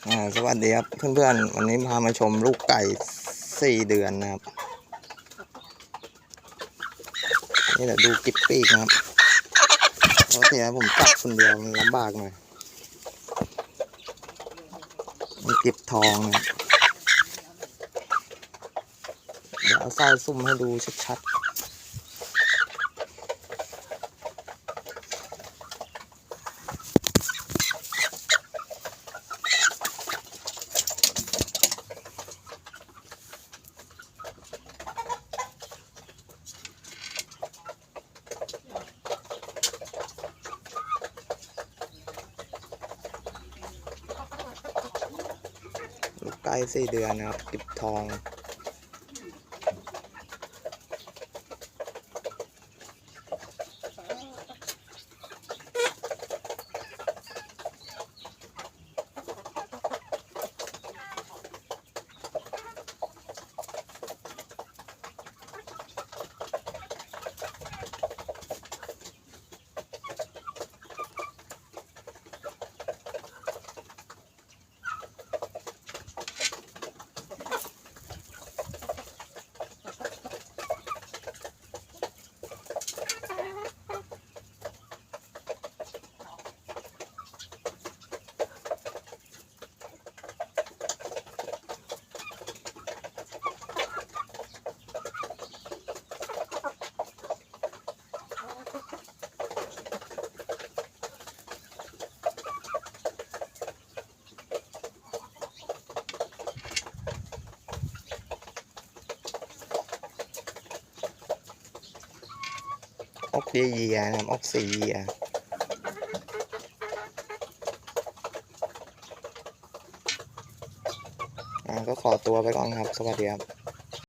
สวัสดีครับเพื่อนๆ วันนี้พามาชมลูกไก่สี่เดือนนะครับ นี่แหละดูกิบปีกนะครับปกตินะผมจับคนเดียวมันลำบากหน่อยมีกิบทองนะเดี๋ยวเอาไส้ซุ่มให้ดูชัดๆ ใกล้สี่เดือนนะครับกิบทอง ออกเยียเยียนะครับออกสี่เยียอ่าก็ขอตัวไปก่อนครับ สวัสดีครับ